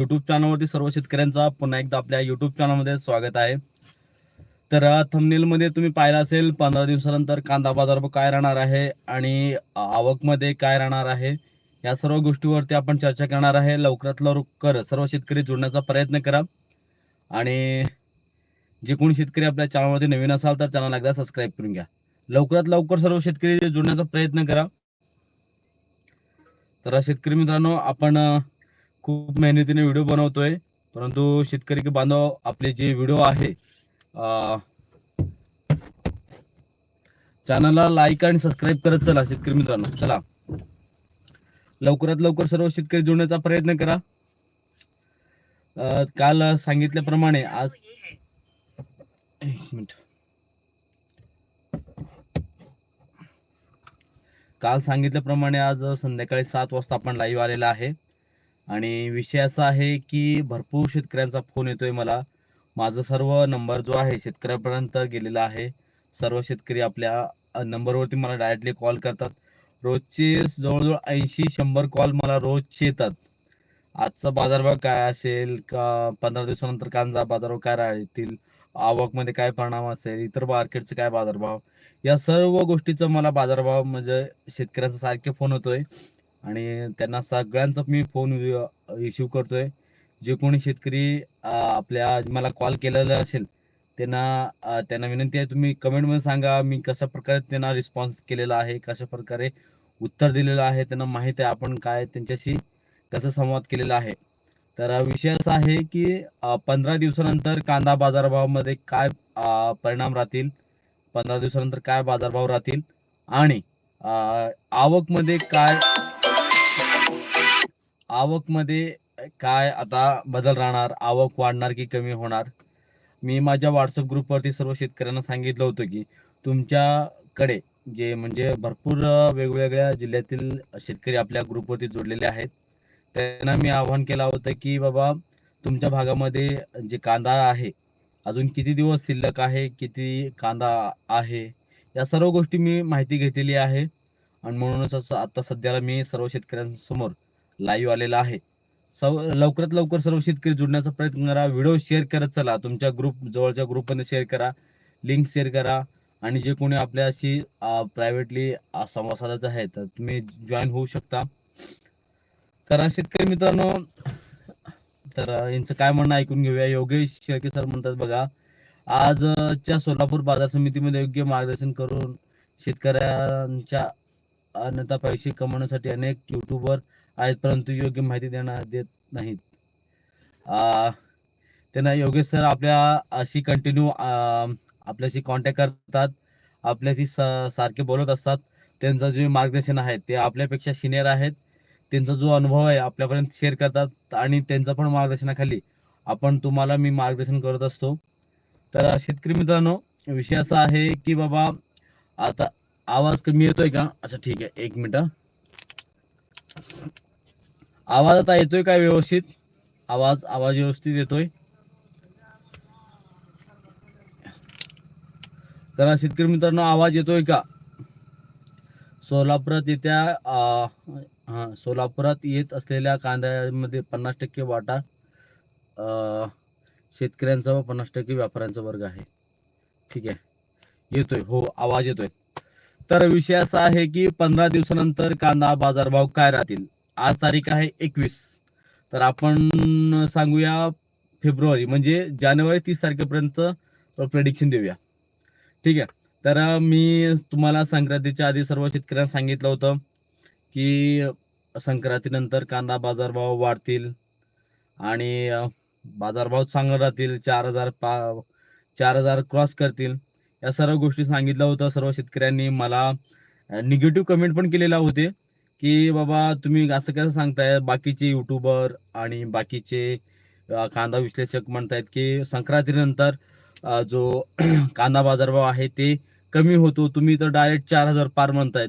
YouTube चॅनलवरती सर्व शेतकऱ्यांचा पुन्हा एकदा आपल्या युट्यूब चॅनलमध्ये स्वागत आहे. तर थमनेलमध्ये तुम्ही पाहिलं असेल पंधरा दिवसानंतर कांदा बाजार काय राहणार आहे आणि आवकमध्ये काय राहणार आहे या सर्व गोष्टीवरती आपण चर्चा करणार आहे. लवकरात लवकर सर्व शेतकरी जोडण्याचा प्रयत्न करा. आणि जे कोणी शेतकरी आपल्या चॅनलवरती नवीन असाल तर चॅनल एकदा सबस्क्राईब करून घ्या. लवकरात लवकर सर्व शेतकरी जोडण्याचा प्रयत्न करा. तर शेतकरी मित्रांनो आपण खूप मेहनतीने व्हिडिओ बनवतोय. परंतु शेतकरी बांधव आपले जे व्हिडिओ आहे चॅनलला लाईक आणि सबस्क्राईब करत चला शेतकरी मित्रांनो. चला. लवकरात लवकर सर्व शेतकरी जोडण्याचा प्रयत्न करा. काल सांगितल्याप्रमाणे आज एक मिनिट. काल सांगितल्याप्रमाणे आज संध्याकाळी सात वाजता आपण लाईव्ह आलेला आहे. आणि विषय असा आहे की भरपूर शेतकऱ्यांचा फोन येतोय मला. माझा सर्व नंबर जो आहे शेतकऱ्यापर्यंत गेलेला आहे. सर्व शेतकरी आपल्या नंबरवरती मला डायरेक्टली कॉल करतात. रोजचे जवळजवळ ऐंशी शंभर कॉल मला रोजचे येतात. आजचा बाजारभाव काय असेल? का पंधरा दिवसानंतर कांदा बाजारभाव काय राहतील? आवकमध्ये काय परिणाम असेल? इतर मार्केटचे काय बाजारभाव? या सर्व गोष्टीचा मला बाजारभाव म्हणजे शेतकऱ्यांचा सारखे फोन होतोय. आणि त्यांना सगळ्यांचा मी फोन इश्यू करतोय. जे कोणी शेतकरी आपल्या मला कॉल केलेला असेल त्यांना त्यांना विनंती आहे तुम्ही कमेंटमध्ये सांगा मी कशा प्रकारे त्यांना रिस्पॉन्स केलेला आहे कशा प्रकारे उत्तर दिलेलं आहे त्यांना माहीत आहे आपण काय त्यांच्याशी कसं संवाद केलेला आहे. तर विषय असा आहे की पंधरा दिवसानंतर कांदा बाजारभावामध्ये काय परिणाम राहतील? पंधरा दिवसानंतर काय बाजारभाव राहतील? आणि आवकमध्ये काय आवकमध्ये काय आता बदल राहणार? आवक वाढणार की कमी होणार? मी माझ्या व्हॉट्सअप ग्रुपवरती सर्व शेतकऱ्यांना सांगितलं होतं की तुमच्याकडे जे म्हणजे भरपूर वेगवेगळ्या जिल्ह्यातील शेतकरी आपल्या ग्रुपवरती जोडलेले आहेत. त्यांना मी आवाहन केलं होतं की बाबा तुमच्या भागामध्ये जे कांदा आहे अजून किती दिवस शिल्लक आहे किती कांदा आहे? या सर्व गोष्टी मी माहिती घेतलेली आहे. आणि म्हणूनच असं आता सध्याला मी सर्व शेतकऱ्यांसमोर लाईव्ह आलेला आहे. सर्व लवकरात लवकर सर्व शेतकरी जुडण्याचा प्रयत्न करा. व्हिडिओ शेअर करत चला. तुमच्या ग्रुप जवळच्या ग्रुपमध्ये शेअर करा. लिंक शेअर करा. आणि जे कोणी आपल्याशी प्रायव्हेटली संवाद साधायचा आहे तर तुम्ही जॉईन होऊ शकता. तर शेतकरी मित्रांनो तर यांचं काय म्हणणं ऐकून घेऊया. योगेश शेळके सर म्हणतात बघा आजच्या सोलापूर बाजार समितीमध्ये योग्य मार्गदर्शन करून शेतकऱ्यांच्या अन्यथा पैसे कमवण्यासाठी अनेक युट्यूबर आहेत परंतु योग्य माहिती देणार देत नाहीत. त्यांना योगेश सर आपल्या अशी कंटिन्यू आपल्याशी कॉन्टॅक्ट करतात. आपल्याशी स- सारखे बोलत असतात. त्यांचं जे मार्गदर्शन आहे ते आपल्यापेक्षा सिनियर आहेत. त्यांचा जो अनुभव आहे आपल्यापर्यंत शेअर करतात आणि त्यांचं पण मार्गदर्शनाखाली आपण तुम्हाला मी मार्गदर्शन करत असतो. तर शेतकरी मित्रांनो विषय असा आहे की बाबा आता आवाज कमी येतोय का? अच्छा ठीक आहे. एक मिनिट. आवाज आता येतोय काय व्यवस्थित? आवाज आवाज व्यवस्थित येतोय. जरा शेतकरी मित्रांनो आवाज येतोय का? सोलापुरात येत्या हा सोलापुरात येत असलेल्या कांद्यामध्ये पन्नास टक्के वाटा शेतकऱ्यांचा व पन्नास टक्के व्यापाऱ्यांचा वर्ग आहे. ठीक आहे. येतोय. हो आवाज येतोय. तर विषय असा आहे की पंधरा दिवसानंतर कांदा बाजारभाव काय राहतील? आज तारीख आहे एकवीस. तर आपण सांगूया फेब्रुवारी म्हणजे जानेवारी तीस तारखेपर्यंत प्रेडिक्शन देऊया. ठीक आहे? तर मी तुम्हाला संक्रांतीच्या आधी सर्व शेतकऱ्यांना सांगितलं होतं की संक्रांतीनंतर कांदा बाजारभाव वाढतील आणि बाजारभाव चांगला राहतील चार हजार पा चार हजार क्रॉस करतील. या सर्व गोष्टी सांगितलं होतं सर्व शेतकऱ्यांनी. मला निगेटिव्ह कमेंट पण केलेला होते. की बाबा तुम्ही असं कसं सांगताय? बाकीचे युट्यूबर आणि बाकीचे कांदा विश्लेषक म्हणतायत की संक्रांतीनंतर जो कांदा बाजारभाव आहे ते कमी होतो. तुम्ही तर डायरेक्ट चार हजार पार म्हणतायत.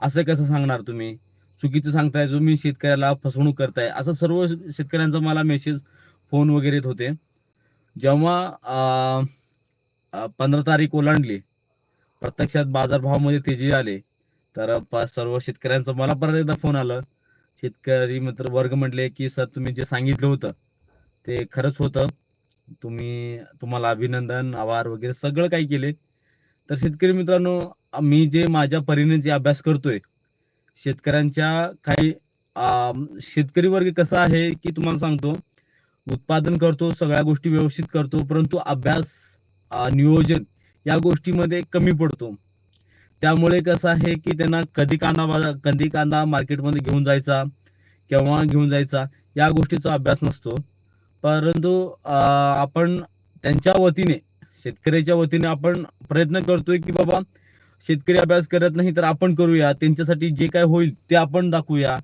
असं कसं सांगणार तुम्ही? चुकीचं सांगताय तुम्ही शेतकऱ्याला फसवणूक करताय. असं सर्व शेतकऱ्यांचा मला मेसेज फोन वगैरे येत होते. जेव्हा पंधरा तारीख ओलांडली प्रत्यक्षात बाजारभावामध्ये तेजी आले तर सर्व शेतकऱ्यांचं मला परत एकदा फोन आलं. शेतकरी मित्र वर्ग म्हटले की सर तुम्ही जे सांगितलं होतं ते खरंच होतं. तुम्ही तुम्हाला अभिनंदन आभार वगैरे सगळं काही केले. तर शेतकरी मित्रांनो मी जे माझ्या परीने जे अभ्यास करतोय शेतकऱ्यांच्या काही शेतकरी वर्ग कसा आहे की तुम्हाला सांगतो. उत्पादन करतो सगळ्या गोष्टी व्यवस्थित करतो परंतु अभ्यास नियोजन या गोष्टीमध्ये कमी पडतो. त्यामुळे कसं आहे की त्यांना कधी कांदा बाजार कधी कांदा मार्केटमध्ये घेऊन जायचा केव्हा घेऊन जायचा या गोष्टीचा अभ्यास नसतो. परंतु आपण त्यांच्या वतीने शेतकऱ्याच्या वतीने आपण प्रयत्न करतोय की बाबा शेतकरी अभ्यास करत नाही तर आपण करूया त्यांच्यासाठी जे काय होईल ते आपण दाखवूया.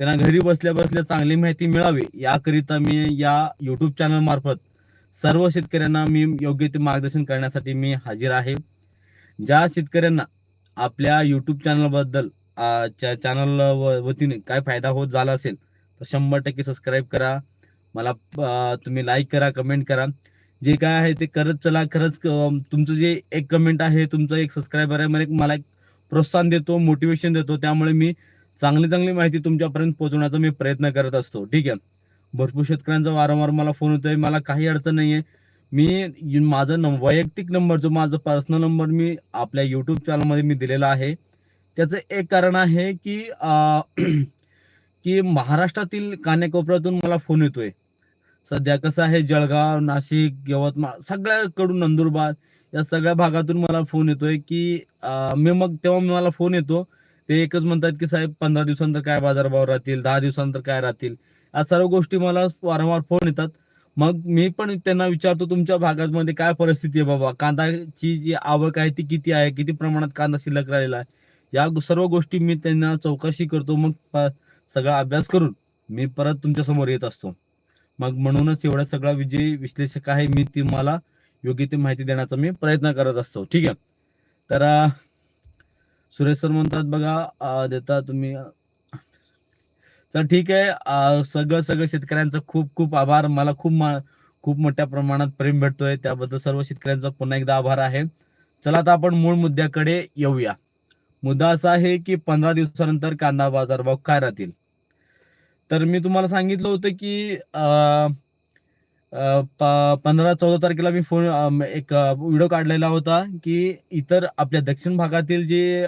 त्यांना घरी बसल्या बसल्या चांगली माहिती मिळावी याकरिता मी या यूट्यूब चॅनल मार्फत सर्व शेतकऱ्यांना मी योग्य ते मार्गदर्शन करण्यासाठी मी हजर आहे. ज्या शेतकऱ्यांना आपल्या यूट्यूब चॅनलबद्दल चॅनल वतीने काय फायदा होत झाला असेल तर शंभर टक्के सबस्क्राईब करा. मला तुम्ही लाईक करा कमेंट करा. जे काय आहे ते करत चला खरंच तुमचं जे एक कमेंट आहे तुमचं एक सबस्क्रायबर आहे मला एक- मला एक प्रोत्साहन देतो मोटिवेशन देतो त्यामुळे मी चांगली चांगली माहिती तुमच्यापर्यंत पोहोचवण्याचा मी प्रयत्न करत असतो. ठीक आहे? भरपूर शेतकऱ्यांचा वारंवार मला फोन होतोय मला काही अडचण नाही आहे मी माझा नं- वैयक्तिक नंबर जो माझा पर्सनल नंबर मी आपल्या युट्यूब चॅनलमध्ये मी दिलेला आहे त्याचं एक कारण आहे की अं, की महाराष्ट्रातील कानेकोपऱ्यातून मला फोन येतोय. सध्या कसं आहे जळगाव नाशिक यवतमाळ सगळ्याकडून नंदुरबार या सगळ्या भागातून मला फोन येतोय की मी मग तेव्हा मला फोन येतो ते एकच म्हणतात की साहेब पंधरा दिवसानंतर काय बाजारभाव राहतील दहा दिवसानंतर काय राहतील? या सर्व गोष्टी मला वारंवार फोन येतात. मग मी पण त्यांना विचारतो तुमच्या भागामध्ये काय परिस्थिती आहे बाबा? कांदाची जी आवक आहे ती किती आहे? किती प्रमाणात कांदा शिल्लक राहिलेला आहे? या सर्व गोष्टी मी त्यांना चौकशी करतो मग सगळा अभ्यास करून मी परत तुमच्यासमोर येत असतो. मग म्हणूनच एवढा सगळा विजय विश्लेषक आहे मी तुम्हाला योग्य ती माहिती देण्याचा मी प्रयत्न करत असतो. ठीक आहे? तर सुरेश सर म्हणतात बघा देता तुम्ही तर ठीक आहे. सगळं सगळं शेतकऱ्यांचा खूप खूप आभार. मला खूप खूप मोठ्या प्रमाणात प्रेम भेटतोय. त्याबद्दल सर्व शेतकऱ्यांचा पुन्हा एकदा आभार आहे. चला आता आपण मूळ मुद्द्याकडे येऊया. मुद्दा असा आहे की पंधरा दिवसानंतर कांदा बाजारभाव काय राहतील? तर मी तुम्हाला सांगितलं होतं की पंधरा चौदा तारखेला मी फोन एक व्हिडिओ काढलेला होता की इतर आपल्या दक्षिण भागातील जे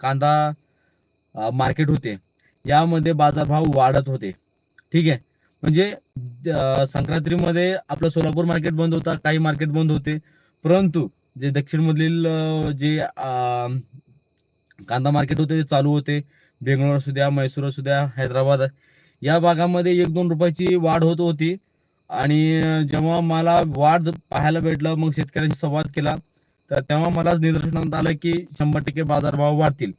कांदा मार्केट होते यामध्ये बाजारभाव वाढत होते. ठीक आहे? म्हणजे संक्रांतीमध्ये आपलं सोलापूर मार्केट बंद होता काही मार्केट बंद होते. परंतु जे दक्षिणमधील जे कांदा मार्केट होते ते चालू होते. बेंगलोर असू द्या मैसूर असू द्या हैदराबाद या भागामध्ये एक दोन रुपयाची वाढ होत होती. आणि जेव्हा मला वाढ पाहायला भेटलं मग शेतकऱ्यांशी संवाद केला तर तेव्हा मला निदर्शनात आलं की शंभर टक्के बाजारभाव वाढतील.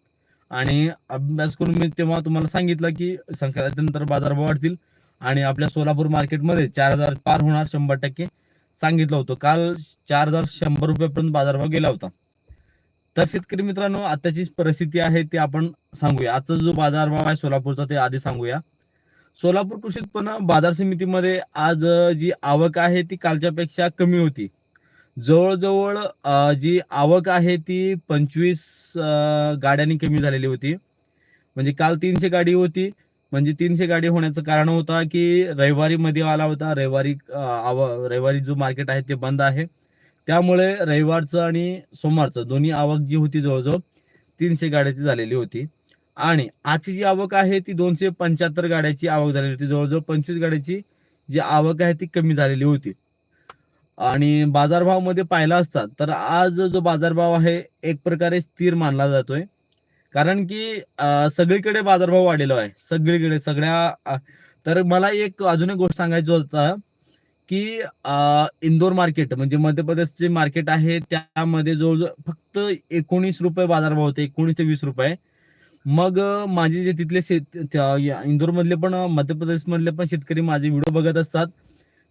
आणि अभ्यास करून मी तेव्हा तुम्हाला सांगितलं की संक्रांतीनंतर बाजारभाव वाढतील. आणि आपल्या सोलापूर मार्केटमध्ये चार हजार पार होणार शंभर टक्के सांगितलं होतं. काल चार हजार शंभर रुपयापर्यंत बाजारभाव गेला होता. तर शेतकरी मित्रांनो आताची परिस्थिती आहे ते आपण सांगूया. आजचा जो बाजारभाव आहे सोलापूरचा ते आधी सांगूया. सोलापूर कृषी उत्पन्न बाजार समितीमध्ये आज जी आवक आहे ती कालच्या पेक्षा कमी होती. जवळजवळ जी आवक आहे ती पंचवीस गाड्यांनी कमी झालेली होती. म्हणजे काल तीनशे गाडी होती. म्हणजे तीनशे गाडी होण्याचं कारण होता की रविवारी मध्ये आला होता. रविवारी आव- रविवारी जो मार्केट आहे ते बंद आहे. त्यामुळे रविवारचं आणि सोमवारचं दोन्ही आवक जी होती जवळजवळ तीनशे गाड्याची झालेली होती. आणि आजची जी आवक आहे ती दोनशे पंच्याहत्तर गाड्याची आवक झालेली होती. जवळजवळ पंचवीस गाड्याची जी आवक आहे ती कमी झालेली होती. आणि बाजारभावमध्ये पाहिला असता तर आज जो बाजारभाव आहे एक प्रकारे स्थिर मानला जातोय. कारण की सगळीकडे बाजारभाव वाढलेला आहे सगळीकडे सगळ्या तर मला एक अजून एक गोष्ट सांगायची होता की इंदोर मार्केट म्हणजे मध्य प्रदेशचे मार्केट आहे त्यामध्ये जवळजवळ फक्त एकोणीस रुपये बाजारभाव होते एकोणीस ते वीस रुपये. मग माझे जे तिथले शेत इंदोर मधले पण मध्य प्रदेश मधले पण शेतकरी माझे व्हिडिओ बघत असतात.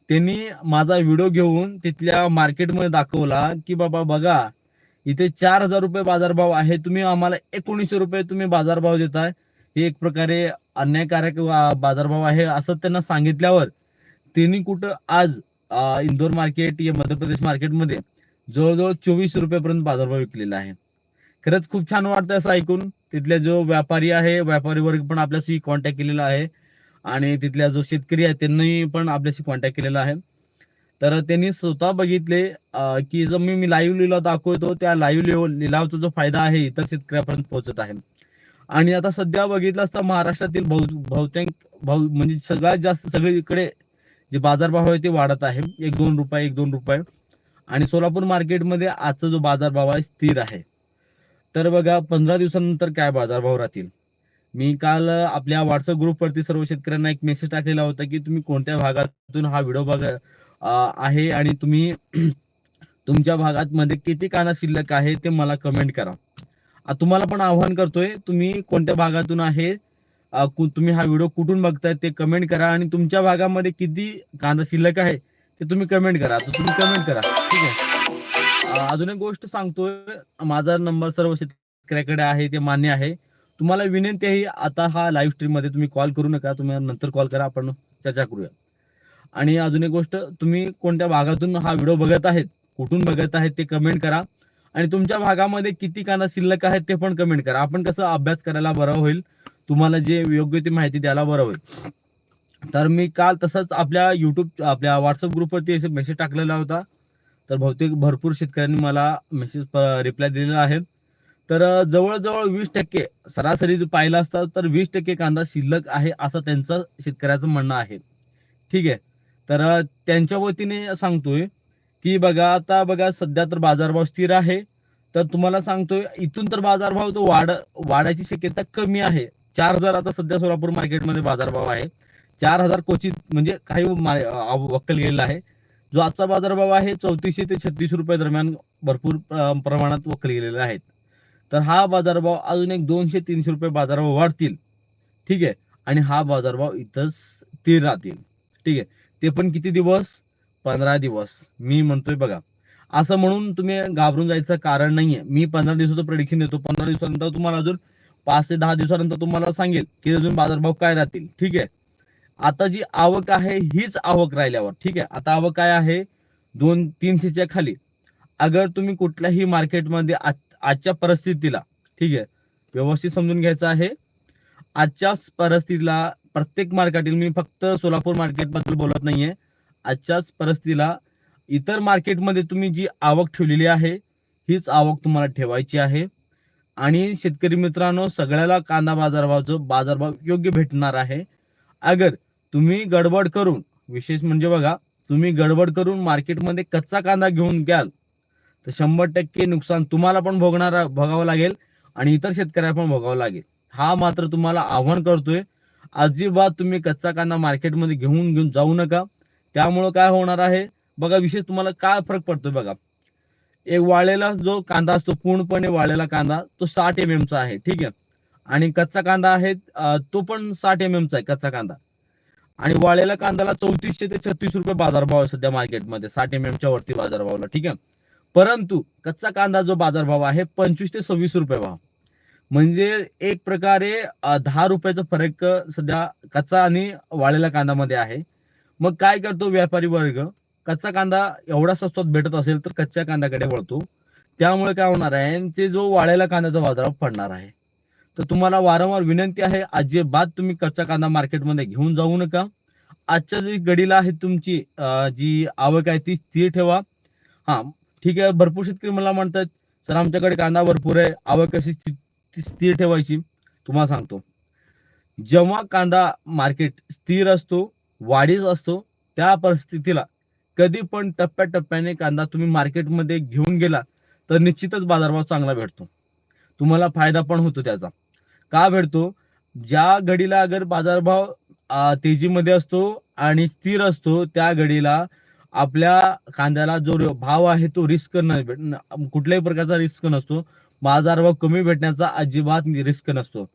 त्यांनी माझा व्हिडिओ घेऊन तिथल्या मार्केटमध्ये दाखवला की बाबा बघा इथे चार हजार रुपये बाजारभाव आहे. तुम्ही आम्हाला एकोणीसशे रुपये तुम्ही बाजारभाव देताय. हे एक प्रकारे अन्यायकारक बाजारभाव आहे असं त्यांना सांगितल्यावर त्यांनी कुठं आज इंदोर मार्केट या मध्य प्रदेश मार्केटमध्ये जवळजवळ चोवीस रुपयेपर्यंत बाजारभाव विकलेला आहे. खरंच खूप छान वाटतं असं ऐकून. तिथले जो व्यापारी आहे व्यापारी वर्ग पण आपल्याशी कॉन्टॅक्ट केलेला आहे. आणि तिथल्या जो शेतकरी आहे त्यांनी पण आपल्याशी कॉन्टॅक्ट केलेला आहे. तर त्यांनी स्वतः बघितले की जो मी मी लाईव्ह लिलाव दाखवतो त्या लाईव्ह लिलावचा जो फायदा आहे इतर शेतकऱ्यापर्यंत पोहोचत आहे. आणि आता सध्या बघितलं असता महाराष्ट्रातील बहु बहुतेक म्हणजे सगळ्यात जास्त सगळीकडे जे बाजारभाव आहे ते वाढत आहे. एक दोन रुपये एक दोन रुपये. आणि सोलापूर मार्केटमध्ये आजचा जो बाजारभाव आहे स्थिर आहे. तर बघा पंधरा दिवसानंतर काय बाजारभाव राहतील? मी काल आपल्या व्हॉट्सअप ग्रुपवरती सर्व शेतकऱ्यांना एक मेसेज टाकलेला होता की तुम्ही कोणत्या भागातून हा व्हिडिओ बघा आहे आणि तुम्ही तुमच्या भागात मध्ये किती काना शिल्लक आहे ते मला कमेंट करा. तुम्हाला पण आव्हान करतोय तुम्ही कोणत्या भागातून आहे तुम्ही हा व्हिडिओ कुठून बघताय ते कमेंट करा आणि तुमच्या भागामध्ये किती कांदा शिल्लक आहे ते तुम्ही कमेंट करा. तर तुम्ही कमेंट करा ठीक आहे? अजून एक गोष्ट सांगतोय माझा नंबर सर्व शेतकऱ्याकडे आहे ते मान्य आहे. तुम्हाला विनंती आहे आता हा लाईव्ह स्ट्रीममध्ये तुम्ही कॉल करू नका तुम्ही नंतर कॉल करा आपण चर्चा करूया. आणि अजून एक गोष्ट तुम्ही कोणत्या भागातून हा व्हिडिओ बघत आहेत कुठून बघत आहेत ते कमेंट करा. आणि तुमच्या भागामध्ये किती कांदा शिल्लक आहेत ते पण कमेंट करा. आपण कसं अभ्यास करायला बरं होईल तुम्हाला जे योग्य ती माहिती द्यायला बरं होईल. तर मी काल तसंच आपल्या युट्यूब आपल्या व्हॉट्सअप ग्रुपवरती मेसेज टाकलेला होता. तर बहुतेक भरपूर शेतकऱ्यांनी मला मेसेज रिप्लाय दिलेला आहे. तर जवळजवळ वीस टक्के सरासरी जर पाहिलं असता तर वीस टक्के कांदा शिल्लक आहे असं त्यांचं शेतकऱ्याचं म्हणणं आहे. ठीक आहे? तर त्यांच्या वतीने सांगतोय की बघा आता बघा सध्या तर बाजारभाव स्थिर आहे. तर तुम्हाला सांगतोय इथून तर बाजारभाव तो वाढ वाढायची शक्यता कमी आहे. चार हजार आता सध्या सोलापूर मार्केटमध्ये बाजारभाव आहे. चार हजार क्वचित म्हणजे काही वक्कल गेलेला आहे. जो आजचा बाजारभाव आहे चौतीसशे ते छत्तीस रुपये दरम्यान भरपूर प्रमाणात वक्कल गेलेले आहेत. तर हा बाजारभाव अजून एक दोनशे तीनशे रुपये बाजारभाव वाढतील. ठीक आहे? आणि हा बाजारभाव इथंच स्थिर राहतील. ठीक आहे? ते पण किती दिवस? पंधरा दिवस. मी म्हणतोय बघा. असं म्हणून तुम्ही घाबरून जायचं कारण नाहीये. मी पंधरा दिवसाचं प्रेडिक्शन देतो. पंधरा दिवसानंतर तुम्हाला अजून पाच ते दहा दिवसानंतर तुम्हाला सांगेल की अजून बाजारभाव काय राहतील. ठीक आहे? आता जी आवक आहे हीच आवक राहिल्यावर. ठीक आहे? आता आवक काय आहे? दोन तीनशेच्या खाली. अगर तुम्ही कुठल्याही मार्केटमध्ये आजच्या परिस्थितीला ठीक आहे? व्यवस्थित समजून घ्यायचं आहे. आजच्या परिस्थितीला प्रत्येक मार्केटील मी फक्त सोलापूर मार्केटबद्दल बोलत नाहीये. आजच्याच परिस्थितीला इतर मार्केटमध्ये तुम्ही जी आवक ठेवलेली आहे हीच आवक तुम्हाला ठेवायची आहे. आणि शेतकरी मित्रांनो सगळ्याला कांदा बाजारभावाचं बाजारभाव योग्य भेटणार आहे. अगर तुम्ही गडबड करून विशेष म्हणजे बघा तुम्ही गडबड करून मार्केटमध्ये कच्चा कांदा घेऊन घ्याल तर शंभर टक्के नुकसान तुम्हाला पण भोगणार भोगावं लागेल आणि इतर शेतकऱ्याला पण भोगावं लागेल. हा मात्र तुम्हाला आव्हान करतोय. अजिबात तुम्ही कच्चा कांदा मार्केटमध्ये घेऊन घेऊन जाऊ नका. त्यामुळं काय होणार आहे? बघा विशेष तुम्हाला काय फरक पडतोय बघा. एक वाळलेला जो कांदा असतो पूर्णपणे वाळलेला कांदा तो साठ एम चा आहे ठीक आहे? आणि कच्चा कांदा आहे तो पण साठ एम चा आहे कच्चा कांदा. आणि वाळलेल्या कांद्याला चौतीसशे ते छत्तीस रुपये बाजारभाव आहे सध्या मार्केटमध्ये साठ एम च्या वरती बाजारभावला ठीक आहे? परंतु कच्चा कांदा जो बाजारभाव आहे पंचवीस ते सव्वीस रुपये भाव. म्हणजे एक प्रकारे दहा रुपयाचा फरक सध्या कच्चा आणि वाळलेल्या कांद्यामध्ये आहे. मग काय करतो व्यापारी वर्ग? कच्चा कांदा एवढा स्वस्तात भेटत असेल तर कच्च्या कांद्याकडे वळतो. त्यामुळे काय होणार आहे ते जो वाळलेला कांद्याचा बाजारात पडणार आहे. तर तुम्हाला वारंवार विनंती आहे अजिबात तुम्ही कच्चा कांदा मार्केटमध्ये घेऊन जाऊ नका. आजच्या जी गडीला आहे तुमची जी आवक आहे ती स्थिर ठेवा. हा ठीक आहे भरपूर शेतकरी मला म्हणतात सर आमच्याकडे कांदा भरपूर आहे आवक कशी स्थिर ठेवायची? तुम्हाला सांगतो. जेव्हा कांदा मार्केट स्थिर असतो वाढीच असतो त्या परिस्थितीला कधी पण टप्प्याटप्प्याने कांदा तुम्ही मार्केटमध्ये घेऊन गेला तर निश्चितच बाजारभाव चांगला भेटतो. तुम्हाला फायदा पण होतो त्याचा. का भेटतो? ज्या घडीला अगर बाजारभाव तेजीमध्ये असतो आणि स्थिर असतो त्या घडीला आपल्या कांद्याला जो भाव आहे तो रिस्क न भेट- कुठल्याही प्रकारचा रिस्क नसतो. बाजारभाव कमी भेटण्याचा अजिबात रिस्क नसतो.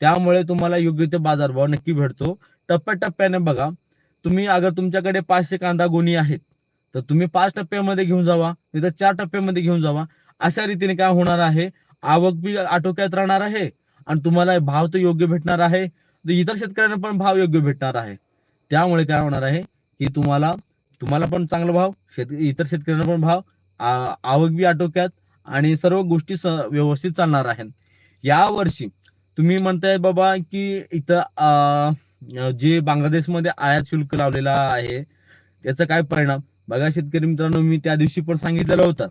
त्यामुळे तुम्हाला योग्य ते बाजारभाव नक्की भेटतो. टप्प्याटप्प्याने बघा तुम्ही अगर तुमच्याकडे पाचशे कांदा गोणी आहेत तर तुम्ही पाच टप्प्यामध्ये घेऊन जावा नाही तर चार टप्प्यामध्ये घेऊन जावा. अशा रीतीने काय होणार आहे? आवक बी आटोक्यात राहणार आहे आणि तुम्हाला भाव तर योग्य भेटणार आहे. इतर शेतकऱ्यांना पण भाव योग्य भेटणार आहे. त्यामुळे काय होणार आहे? की तुम्हाला तुम्हाला पण चांगला भाव शेत इतर शेतकऱ्यांना पण भाव आवक बी आटोक्यात आणि सर्व गोष्टी व्यवस्थित चालणार आहेत. या वर्षी तुम्ही म्हणताय बाबा की इथं जे बांगलादेशमध्ये आयात शुल्क लावलेला आहे त्याचा काय परिणाम? बघा शेतकरी मित्रांनो मी त्या दिवशी पण सांगितलेलं होतं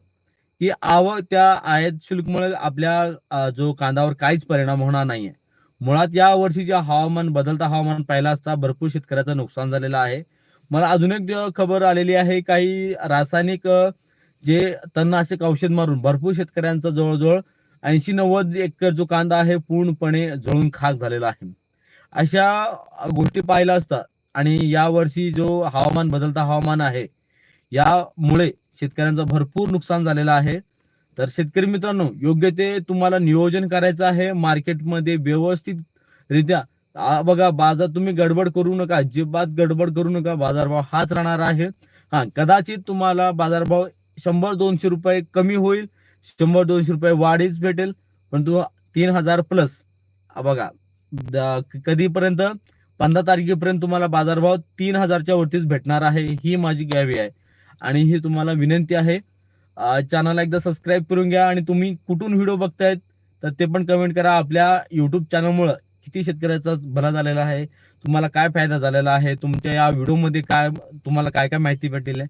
की आवक त्या आयात शुल्कमुळे आपल्या जो कांद्यावर काहीच परिणाम होणार नाहीये. मुळात या वर्षी जे हवामान बदलता हवामान पाहिला असता भरपूर शेतकऱ्याचं नुकसान झालेलं आहे. मला अजून एक खबर आलेली आहे काही रासायनिक जे तणनाशक औषध मारून भरपूर शेतकऱ्यांचा जवळजवळ ऐंशी नव्वद एकर जो कांदा आहे पूर्णपणे जळून खाक झालेला आहे. अशा गोष्टी पाहिला असता आणि यावर्षी जो हवामान बदलता हवामान आहे यामुळे शेतकऱ्यांचं भरपूर नुकसान झालेलं आहे. तर शेतकरी मित्रांनो योग्य ते तुम्हाला नियोजन करायचं आहे मार्केटमध्ये व्यवस्थितरित्या बघा बाजार तुम्ही गडबड करू नका अजिबात गडबड करू नका बाजारभाव हाच राहणार आहे. हा कदाचित तुम्हाला बाजारभाव शंभर दोनशे रुपये कमी होईल शंभर दोनशे रुपये वाढीच भेटेल पण तू तीन हजार प्लस बघा कधीपर्यंत? पंधरा तारखेपर्यंत तुम्हाला बाजारभाव तीन हजारच्या वरतीच भेटणार आहे ही माझी गॅवी आहे. आणि ही तुम्हाला विनंती आहे चॅनलला एकदा सबस्क्राईब करून घ्या आणि तुम्ही कुठून व्हिडिओ बघतायत तर ते पण कमेंट करा आपल्या युट्यूब चॅनलमुळं किती शेतकऱ्याचा भला झालेला आहे? तुम्हाला काय फायदा झालेला आहे? तुमच्या या व्हिडिओमध्ये काय तुम्हाला काय काय माहिती भेटेल आहे?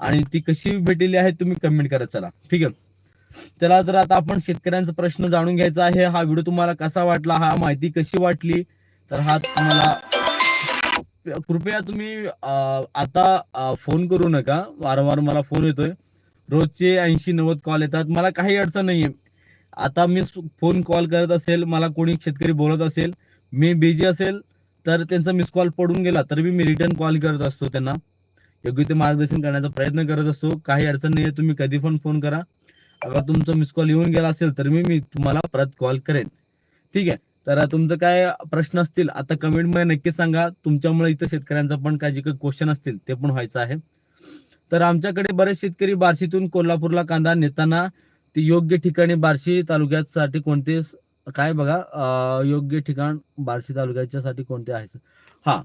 आणि ती कशी भेटलेली आहे तुम्ही कमेंट करत चला. ठीक आहे? चला तर आता आपण शेतकऱ्यांचा प्रश्न जाणून घ्यायचा आहे. हा व्हिडिओ तुम्हाला कसा वाटला? हा माहिती कशी वाटली? तर हा तुम्हाला कृपया तुम्ही आता फोन करू नका. वारंवार मला फोन येतोय. रोजचे ऐंशी नव्वद कॉल येतात. मला काही अडचण नाहीये. आता मी फोन कॉल करत असेल मला कोणी शेतकरी बोलत असेल मी बिझी असेल तर त्यांचा मिस कॉल पडून गेला तर मी रिटर्न कॉल करत असतो त्यांना. योग्य ते मार्गदर्शन करण्याचा प्रयत्न करत असतो. काही अडचण नाही आहे तुम्ही कधी पण फोन करा. अगर तुमचा मिस कॉल येऊन गेला असेल तर मी मी तुम्हाला परत कॉल करेन. ठीक आहे? तर तुमचं काय प्रश्न असतील आता कमेंटमध्ये नक्की सांगा. तुमच्यामुळे इथं शेतकऱ्यांचा पण काय जे काही क्वेश्चन असतील ते पण व्हायचं आहे. तर आमच्याकडे बरेच शेतकरी बार्शीतून कोल्हापूरला कांदा नेताना ते योग्य ठिकाणी बार्शी तालुक्यासाठी कोणते काय बघा योग्य ठिकाण बार्शी तालुक्याच्यासाठी कोणते आहे? हा.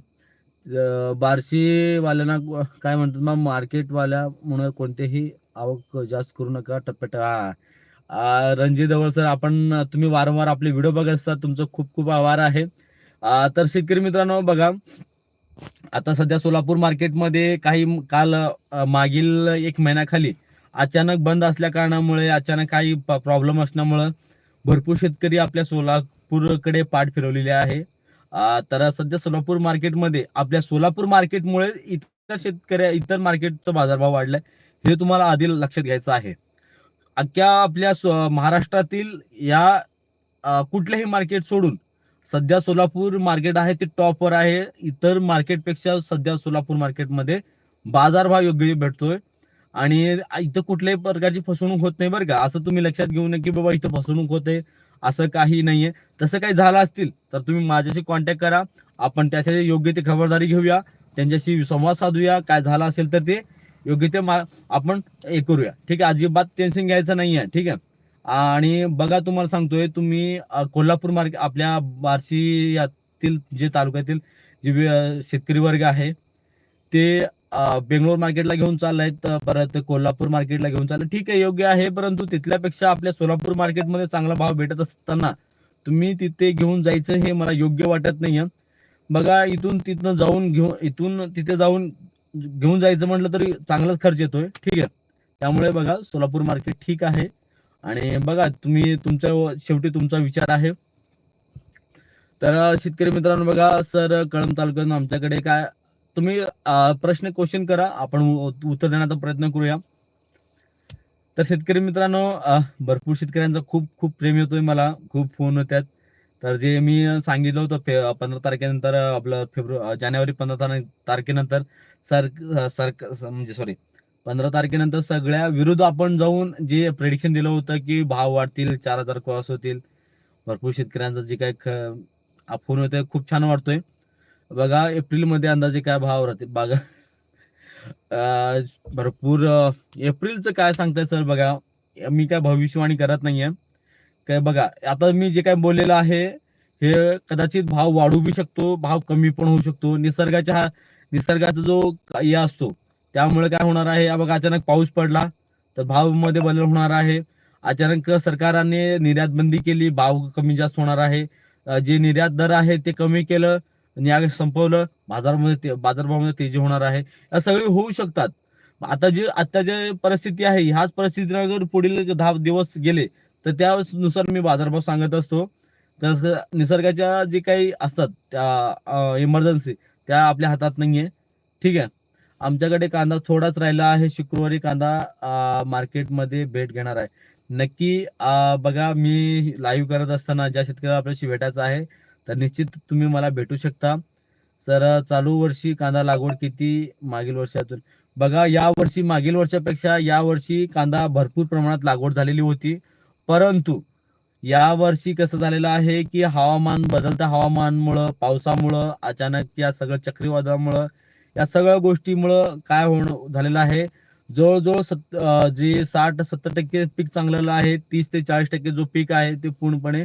बार्शीवाल्यांना काय म्हणतात मग मार्केटवाल्यामुळे कोणतेही आवक जास्त करू नका टप्प्याट रणजीजवळ सर आपण तुम्ही वारंवार आपले व्हिडिओ बघत असतात तुमचं खूप खूप आभार आहे. तर शेतकरी मित्रांनो बघा आता सध्या सोलापूर मार्केटमध्ये काही काल मागील एक महिन्याखाली अचानक बंद असल्या कारणामुळे अचानक काही प्रॉब्लेम असल्यामुळं भरपूर शेतकरी आपल्या सोलापूरकडे पाठ फिरवलेले आहे. तर सध्या सोलापूर मार्केटमध्ये आपल्या सोलापूर मार्केटमुळे इतर शेतकऱ्या इतर मार्केटचा बाजारभाव वाढलाय हे तुम्हाला आधी लक्षात घ्यायचं आहे. अख्ख्या आपल्या महाराष्ट्रातील या कुठलंही मार्केट सोडून सध्या सोलापूर मार्केट आहे ते टॉपवर आहे. इतर मार्केटपेक्षा सध्या सोलापूर मार्केटमध्ये बाजारभाव योग्य भेटतोय. आणि इथं कुठल्याही प्रकारची फसवणूक होत नाही बरं का. असं तुम्ही लक्षात घेऊ नये की बाबा इथं फसवणूक होते असं काही नाहीये. तसं काही झालं असतील तर तुम्ही माझ्याशी कॉन्टॅक्ट करा. आपण त्यासाठी योग्य ते खबरदारी घेऊया त्यांच्याशी संवाद साधूया. काय झालं असेल तर ते योग्य ते मा- आपण हे करूया. ठीक आहे? अजिबात टेन्शन घ्यायचं नाहीये. ठीक आहे? आणि बघा तुम्हाला सांगतोय तुम्ही कोल्हापूर मार्ग आपल्या बार्शी यातील जे तालुक्यातील जे शेतकरी वर्ग आहे ते बेंगलोर मार्केटला घेऊन चाललायत परत कोल्हापूर मार्केटला घेऊन चालले ठीक आहे योग्य आहे परंतु तिथल्यापेक्षा आपल्या सोलापूर मार्केटमध्ये चांगला भाव भेटत असताना तुम्ही तिथे घेऊन जायचं हे मला योग्य वाटत नाहीये. बघा इथून तिथनं जाऊन घेऊन इथून तिथे जाऊन घेऊन जायचं म्हटलं तरी चांगलाच खर्च येतोय. ठीक आहे. त्यामुळे बघा सोलापूर मार्केट ठीक आहे. आणि बघा तुम्ही तुमच्या शेवटी तुमचा विचार आहे. तर शेतकरी मित्रांनो बघा सर कळंब तालुक्यातून आमच्याकडे काय तुम्ही प्रश्न क्वेश्चन करा. आपण उत्तर देण्याचा प्रयत्न करूया. तर शेतकरी मित्रांनो भरपूर शेतकऱ्यांचा खूप खूप प्रेम येतोय मला. खूप फोन होत्यात. तर जे मी सांगितलं होतं फे पंधरा तारखेनंतर आपलं फेब्रुवारी जानेवारी पंधरा तारखेनंतर सर सर म्हणजे सॉरी पंधरा तारखेनंतर सगळ्या विरुद्ध आपण जाऊन जे प्रेडिक्शन दिलं होतं की भाव वाढतील चार हजार क्रॉस होतील. भरपूर शेतकऱ्यांचा जे काय ख- फोन होतोय खूप छान वाटतोय. बघा एप्रिलमध्ये अंदाजे काय भाव राहते बघा. भरपूर एप्रिलचं काय सांगताय सर बघा. मी काय भविष्यवाणी करत नाहीये. काय बघा आता मी जे काय बोललेलं आहे हे कदाचित भाव वाढू बी शकतो भाव कमी पण होऊ शकतो. निसर्गाच्या हा निसर्गाचा जो हे असतो त्यामुळे काय होणार आहे? बघा अचानक पाऊस पडला तर भावमध्ये बदल होणार आहे. अचानक सरकारने निर्यात बंदी केली भाव कमी जास्त होणार आहे. जे निर्यात दर आहे ते कमी केलं आणि या संपवलं बाजारमध्ये ते बाजारभावामध्ये तेजी होणार आहे. या सगळी होऊ शकतात. आता जी आता जे परिस्थिती आहे ह्याच परिस्थितीला जर पुढील दहा दिवस गेले तर त्यानुसार मी बाजारभाव सांगत असतो. तसं निसर्गाच्या जे काही असतात त्या इमर्जन्सी त्या आपल्या हातात नाहीये. ठीक आहे? आमच्याकडे कांदा थोडाच राहिला आहे. शुक्रवारी कांदा मार्केटमध्ये भेट घेणार आहे. नक्की बघा मी लाईव्ह करत असताना ज्या शेतकऱ्याला आपल्याशी भेटायचं आहे तर निश्चित तुम्ही मला भेटू शकता. सर चालू वर्षी कांदा लागवड किती मागील वर्षातून? बघा या वर्षी मागील वर्षापेक्षा या वर्षी कांदा भरपूर प्रमाणात लागवड झालेली होती. परंतु या वर्षी कसं झालेलं आहे की हवामान बदलत्या हवामानमुळं पावसामुळं अचानक या सगळं चक्रीवादळामुळं या सगळ्या गोष्टीमुळं काय होणं झालेलं आहे? जवळजवळ सत जे साठ सत्तर टक्के पीक चांगलेलं आहे तीस ते चाळीस टक्के जो पीक आहे ते पूर्णपणे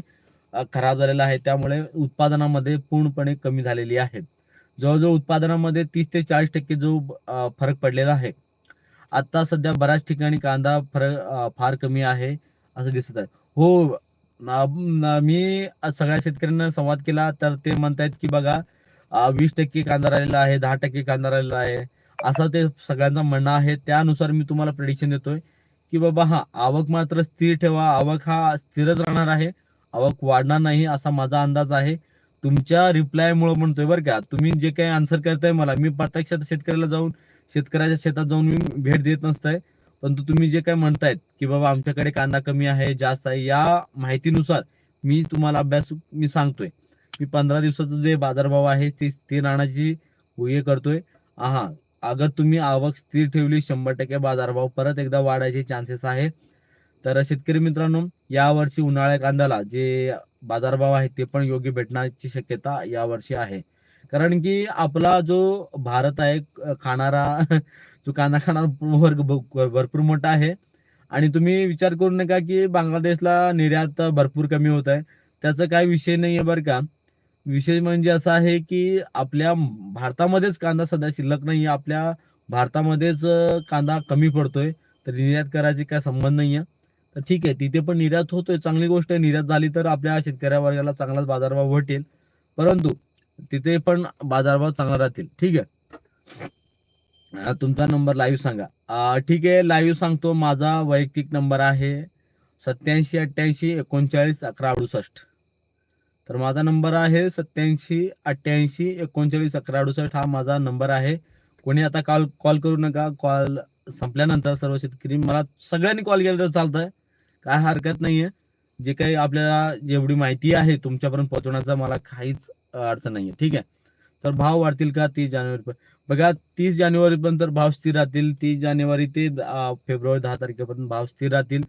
खराब झालेला आहे. त्यामुळे उत्पादनामध्ये पूर्णपणे कमी झालेली आहे. जवळजवळ उत्पादनामध्ये तीस ते चाळीस टक्के जो फरक पडलेला आहे. आता सध्या बऱ्याच ठिकाणी कांदा फरक फार कमी आहे असं दिसत आहे. हो मी सगळ्या शेतकऱ्यांना संवाद केला तर ते म्हणतायत की बघा वीस टक्के कांदा राहिलेला आहे दहा टक्के कांदा राहिलेला आहे असं ते सगळ्यांचं म्हणणं आहे. त्यानुसार मी तुम्हाला प्रेडिक्शन देतोय की बाबा हा आवक मात्र स्थिर ठेवा. आवक हा स्थिरच राहणार आहे. आवक वाढणार नाही असा माझा अंदाज आहे. तुमच्या रिप्लायमुळे म्हणतोय बरं का. तुम्ही जे काही आन्सर करताय मला मी प्रत्यक्षात शेतकऱ्याला जाऊन शेतकऱ्याच्या शेतात जाऊन मी भेट देत नसताय. परंतु तुम्ही जे काय म्हणतायत की बाबा आमच्याकडे कांदा कमी आहे जास्त आहे या माहितीनुसार मी तुम्हाला अभ्यास मी सांगतोय. मी पंधरा दिवसाचं जे बाजारभाव आहे ते स्थिर राहण्याची हे करतोय. हा अगर तुम्ही आवक स्थिर ठेवली शंभर टक्के बाजारभाव परत एकदा वाढायचे चान्सेस आहे तर शेतकरी मित्रांनो यावर्षी उन्हाळ्या कांद्याला जे बाजारभाव आहे ते पण योग्य भेटण्याची शक्यता यावर्षी आहे. कारण की आपला जो भारत आहे खाणारा जो कांदा खाणारा वर्ग भरपूर मोठा आहे. आणि तुम्ही विचार करू नका की बांगलादेशला निर्यात भरपूर कमी होत आहे. त्याचा काही विषय नाही आहे बरं का. विषय म्हणजे असा आहे की आपल्या भारतामध्येच कांदा सध्या शिल्लक नाही आपल्या भारतामध्येच कांदा कमी पडतोय. तर निर्यात करायची काय संबंध नाही आहे तर ठीक आहे तिथे पण निर्यात होतोय चांगली गोष्ट आहे. निर्यात झाली तर आपल्या शेतकऱ्या वर्गाला चांगलाच बाजारभाव भेटेल. परंतु तिथे पण बाजारभाव चांगला राहतील. ठीक आहे. तुमचा नंबर लाईव्ह सांगा. ठीक आहे लाईव्ह सांगतो. माझा वैयक्तिक नंबर आहे सत्याऐंशी अठ्ठ्याऐंशी एकोणचाळीस अकरा अडुसष्ट. तर माझा नंबर आहे सत्याऐंशी अठ्ठ्याऐंशी एकोणचाळीस अकरा अडुसष्ट. हा माझा नंबर आहे. कोणी आता कॉल कॉल करू नका. कॉल संपल्यानंतर सर्व शेतकरी मला सगळ्यांनी कॉल केला तर चालतंय. काय हरकत नाहीये. जे काही आपल्याला जेवढी माहिती आहे तुमच्यापर्यंत पोहोचवण्याचा मला काहीच अडचण नाहीये. ठीक आहे? तर भाव वाढतील का? तीस जानेवारी बघा तीस जानेवारी पर्यंत तर भाव स्थिर राहतील. तीस जानेवारी ते फेब्रुवारी दहा तारखेपर्यंत भाव स्थिर राहतील.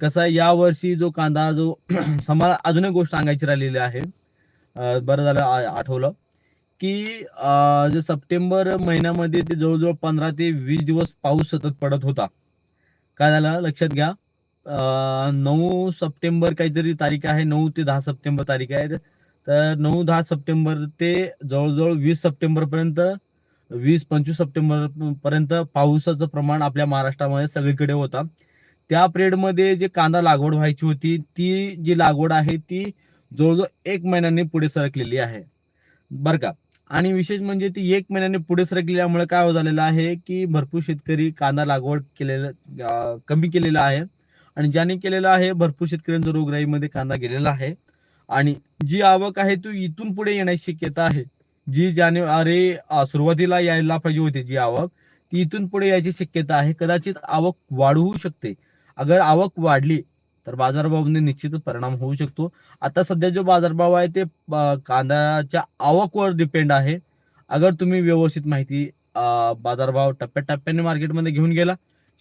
कसा या वर्षी जो कांदा जो समाज अजून एक गोष्ट सांगायची राहिलेली आहे. बरं झालं आठवलं. की जे सप्टेंबर महिन्यामध्ये ते जवळजवळ पंधरा ते वीस दिवस पाऊस सतत पडत होता. काय झालं? लक्षात घ्या. नऊ सप्टेंबर काहीतरी तारीख आहे नऊ ते दहा सप्टेंबर तारीख आहे. तर नऊ दहा सप्टेंबर ते जवळजवळ वीस सप्टेंबर पर्यंत वीस पंचवीस सप्टेंबर पर्यंत पावसाचं प्रमाण आपल्या महाराष्ट्रामध्ये सगळीकडे होता. त्या पिरियडमध्ये जे कांदा लागवड व्हायची होती ती जी लागवड आहे ती जवळजवळ एक महिन्याने पुढे सरकलेली आहे. बरं का? आणि विशेष म्हणजे ती एक महिन्याने पुढे सरकल्यामुळे काय झालेलं आहे की भरपूर शेतकरी कांदा लागवड केलेलं कमी केलेलं आहे. आणि ज्याने केलेलं आहे भरपूर शेतकऱ्यांचं रोगराईमध्ये कांदा गेलेला आहे. आणि जी आवक आहे ती इथून पुढे येण्याची शक्यता आहे. जी जानेवारी अरे सुरुवातीला यायला पाहिजे होती जी आवक ती इथून पुढे यायची शक्यता आहे. कदाचित आवक वाढवू शकते. अगर आवक वाढली तर बाजारभावाने निश्चितच परिणाम होऊ शकतो. आता सध्या जो बाजारभाव आहे ते कांद्याच्या आवकवर डिपेंड आहे. अगर तुम्ही व्यवस्थित माहिती बाजारभाव टप्प्याटप्प्याने मार्केटमध्ये घेऊन गेला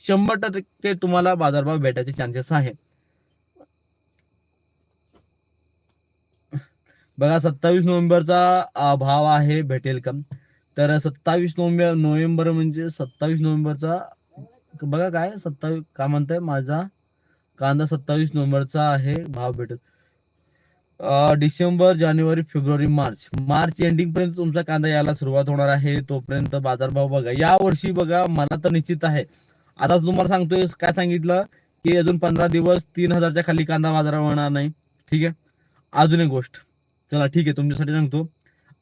शंभर टक्के तुम्हाला बाजारभाव भेटायचे चान्सेस आहे बघा सत्तावीस नोव्हेंबरचा भाव आहे भेटेल का? तर सत्तावीस नोव्हेंबर नोव्हेंबर म्हणजे सत्तावीस नोव्हेंबरचा बघा काय सत्तावीस काय म्हणताय माझा? कांदा सत्तावीस नोव्हेंबरचा आहे भाव भेटत डिसेंबर जानेवारी फेब्रुवारी मार्च. मार्च एंडिंग पर्यंत तुमचा कांदा यायला सुरुवात होणार आहे. तोपर्यंत बाजारभाव बघा. या वर्षी बघा मला तर निश्चित आहे आता तुम्हाला सांगतोय काय सांगितलं? की अजून पंधरा दिवस तीन हजारच्या खाली कांदा बाजारात होणार नाही. ठीक आहे? अजून एक गोष्ट. चला ठीक आहे तुमच्यासाठी सांगतो.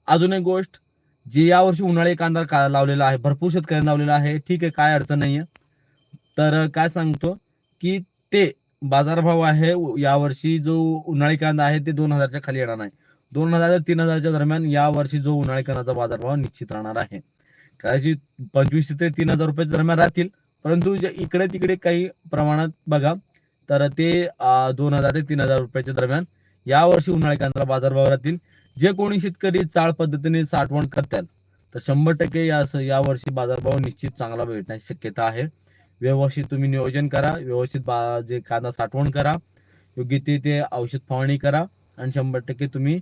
अजून एक गोष्ट. जे यावर्षी उन्हाळी कांदा का लावलेला आहे भरपूर शेतकऱ्यांनी लावलेला आहे ठीक आहे काय अडचण नाहीये. तर काय सांगतो की ते बाजारभाव आहे यावर्षी जो उन्हाळी कांदा आहे ते दोन हजारच्या खाली येणार नाही. दोन हजार ते तीन हजारच्या दरम्यान यावर्षी जो उन्हाळी कांदाचा बाजारभाव निश्चित राहणार आहे. कदाचित पंचवीस ते तीन हजार रुपये दरम्यान राहतील. परंतु जे इकडे तिकडे काही प्रमाणात बघा तर ते दोन हजार ते तीन हजार रुपयाच्या दरम्यान यावर्षी उन्हाळी कांदा बाजारभाव राहतील. जे कोणी शेतकरी चाळ पद्धतीने साठवण करतात तर शंभर टक्के या यावर्षी बाजारभाव निश्चित चांगला भेटण्याची शक्यता आहे. व्यवस्थित तुम्ही नियोजन करा व्यवस्थित बा जे कांदा साठवण करा योग्य ते ते औषध फवारणी करा आणि शंभर टक्के तुम्ही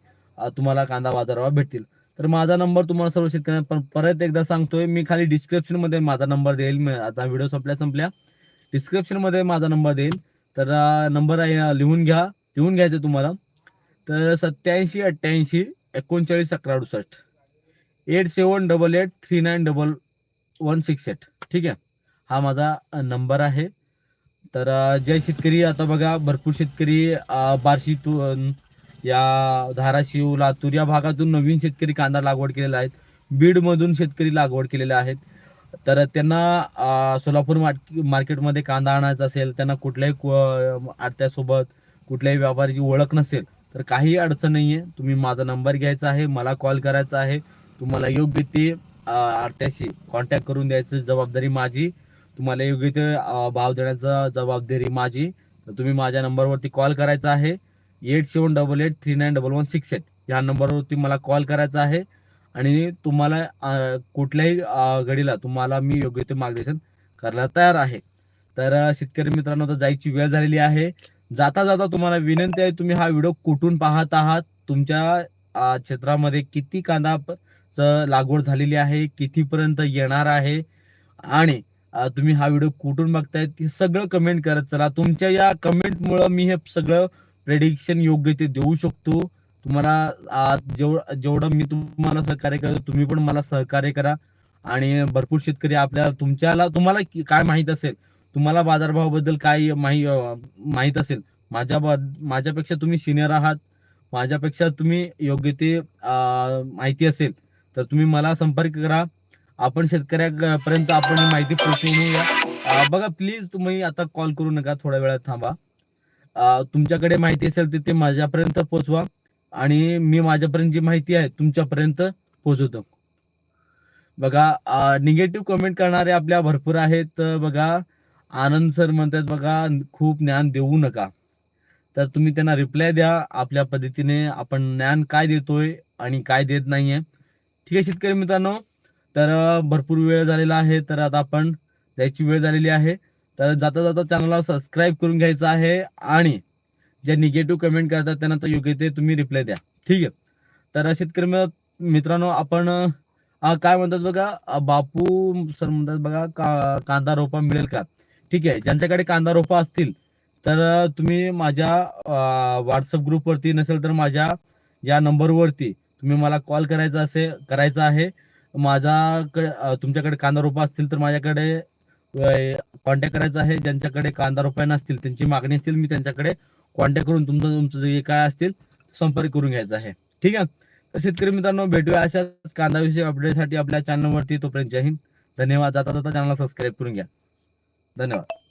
तुम्हाला कांदा बाजारभाव भेटतील. तर माझा नंबर तुम्हाला सर्व शेतकऱ्यांना पण परत एकदा सांगतोय. मी खाली डिस्क्रिप्शनमध्ये माझा नंबर देईल. मी आता व्हिडिओ संपल्या संपल्या. डिस्क्रिप्शनमध्ये माझा नंबर देईल. तर नंबर आहे लिहून घ्या. लिहून घ्यायचं तुम्हाला. तर सत्याऐंशी अठ्ठ्याऐंशी एकोणचाळीस अकरा अडुसष्ट. Eight seven double eight three nine double one six eight ठीक आहे? हा माझा नंबर आहे. तर जय जे शेतकरी. आता बघा भरपूर शेतकरी बार्शी तू या धाराशिव लातूर या भागातून नवीन शेतकरी कांदा लागवड केलेला आहेत बीडमधून शेतकरी लागवड केलेले आहेत. तर त्यांना सोलापूर मार्क मार्केटमध्ये कांदा आणायचा असेल त्यांना कुठल्याही कु- आडत्यासोबत कुठल्याही व्यापाऱ्याची ओळख नसेल तर काही अडचण नाही आहे तुम्ही माझा नंबर घ्यायचा आहे मला कॉल करायचा आहे. तुम्हाला योग्य ते अं, आडत्याशी कॉन्टॅक्ट करून द्यायचं जबाबदारी माझी. तुम्हाला योग्य ते भाव देण्याचा जबाबदारी माझी. तर तुम्ही माझ्या नंबरवरती कॉल करायचा आहे. Eight seven double eight three nine double one six eight या नंबरवरती मला कॉल करायचा आहे आणि तुम्हाला कुठल्याही घडीला तुम्हाला मी योग्य ते मार्गदर्शन करायला तयार आहे. तर शेतकरी मित्रांनो तर जायची वेळ झालेली आहे. जाता जाता तुम्हाला विनंती आहे तुम्ही हा व्हिडिओ कुठून पाहत आहात? तुमच्या क्षेत्रामध्ये किती कांदा लागवड झालेली आहे? कितीपर्यंत येणार आहे? आणि तुम्ही हा व्हिडिओ कुठून बघताय? ते सगळं कमेंट करत चला. तुमच्या या कमेंटमुळं मी हे सगळं प्रेडिक्शन योग्य ते देऊ शकतो. तुम्हाला जेवढं जेवढं मी तुम्हाला सहकार्य करतो तुम्ही पण मला सहकार्य करा. आणि भरपूर शेतकरी आपल्याला तुमच्याला तुम्हाला काय माहीत असेल तुम्हाला बाजारभावाबद्दल काय माही माहीत असेल माझ्या माझ्यापेक्षा तुम्ही सिनियर आहात. माझ्यापेक्षा तुम्ही योग्य ते माहिती असेल तर तुम्ही मला संपर्क करा. आपण शेतकऱ्यापर्यंत आपण माहिती पोहोचवूया बघा प्लीज तुम्ही आता कॉल करू नका थोड्या वेळात थांबा. तुमच्याकडे माहिती असेल तर ते माझ्यापर्यंत पोहोचवा आणि मी माझ्यापर्यंत जी माहिती आहे तुमच्यापर्यंत पोहोचवतो बघा निगेटिव्ह कमेंट करणारे आपल्या भरपूर आहेत. तर बघा आनंद सर म्हणतात बघा खूप ज्ञान देऊ नका. तर तुम्ही त्यांना रिप्लाय द्या. आपल्या पद्धतीने आपण ज्ञान काय देतोय आणि काय देत नाहीये. ठीक आहे शेतकरी मित्रांनो? तर भरपूर वेळ झालेला आहे. तर आता आपण द्यायची वेळ झालेली आहे. तर जाता जाता चॅनलला सबस्क्राईब करून घ्यायचं आहे आणि जे निगेटिव्ह कमेंट करतात त्यांना तो योग्य ते तुम्ही रिप्लाय द्या. ठीक आहे? तर शेतकरी मित्र- मित्रांनो आपण काय म्हणतात बघा बापू सर म्हणतात बघा का कांदा रोपा मिळेल का? ठीक आहे? ज्यांच्याकडे कांदा रोपा असतील तर तुम्ही माझ्या व्हॉट्सअप ग्रुपवरती नसेल तर माझ्या या नंबरवरती तुम्ही मला कॉल करायचा असे करायचा आहे. माझ्याकडे तुमच्याकडे कांदा रोपा असतील तर माझ्याकडे कॉन्टॅक्ट करायचा आहे. ज्यांच्याकडे कांदा रोपा नसतील त्यांची मागणी असतील मी त्यांच्याकडे कॉन्टॅक्ट करून तुमचं तुमचं जे काय असतील संपर्क करून घ्यायचा आहे. ठीक आहे? तर शेतकरी मित्रांनो भेटूया अशाच कांदाविषयी अपडेटसाठी आपल्या चॅनलवरती तोपर्यंत जय हिंद. धन्यवाद. जाता जाता चॅनलला सबस्क्राईब करून घ्या. धन्यवाद.